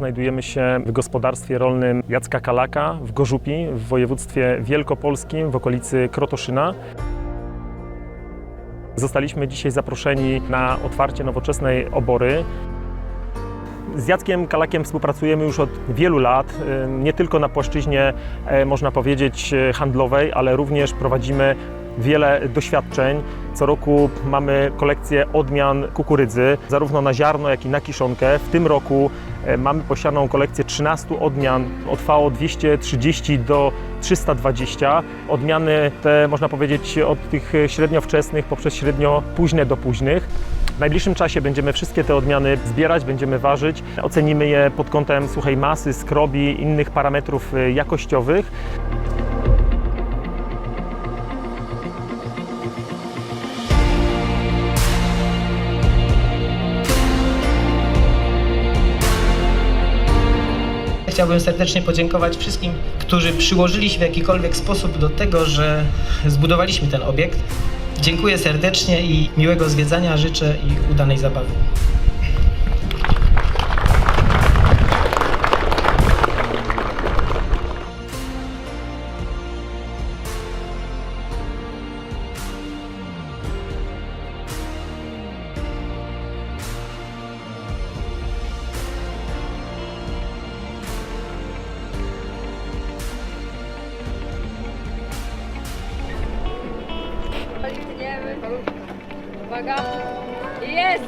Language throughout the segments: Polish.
Znajdujemy się w gospodarstwie rolnym Jacka Kalaka w Gorzupi w województwie wielkopolskim w okolicy Krotoszyna. Zostaliśmy dzisiaj zaproszeni na otwarcie nowoczesnej obory. Z Jackiem Kalakiem współpracujemy już od wielu lat, nie tylko na płaszczyźnie, e, można powiedzieć, handlowej, ale również prowadzimy wiele doświadczeń. Co roku mamy kolekcję odmian kukurydzy, zarówno na ziarno, jak i na kiszonkę. W tym roku e, mamy posiadaną kolekcję 13 odmian od VO 230 do 320. Odmiany te, można powiedzieć, od tych średnio wczesnych poprzez średnio późne do późnych. W najbliższym czasie będziemy wszystkie te odmiany zbierać, będziemy ważyć. Ocenimy je pod kątem suchej masy, skrobi, innych parametrów y, jakościowych. Chciałbym serdecznie podziękować wszystkim, którzy przyłożyli się w jakikolwiek sposób do tego, że zbudowaliśmy ten obiekt. Dziękuję serdecznie i miłego zwiedzania życzę i udanej zabawy. Uwaga. Jest!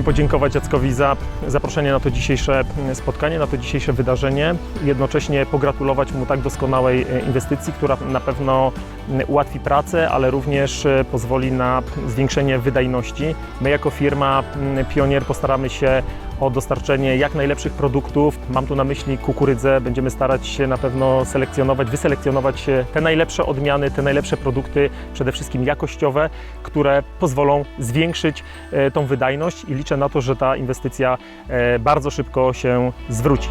Chciałbym podziękować Jackowi za zaproszenie na to dzisiejsze spotkanie, na to dzisiejsze wydarzenie. Jednocześnie pogratulować mu tak doskonałej inwestycji, która na pewno ułatwi pracę, ale również pozwoli na zwiększenie wydajności. My jako firma Pionier postaramy się o dostarczenie jak najlepszych produktów. Mam tu na myśli kukurydzę. Będziemy starać się na pewno selekcjonować, wyselekcjonować te najlepsze odmiany, te najlepsze produkty, przede wszystkim jakościowe, które pozwolą zwiększyć e, tą wydajność i liczę na to, że ta inwestycja e, bardzo szybko się zwróci.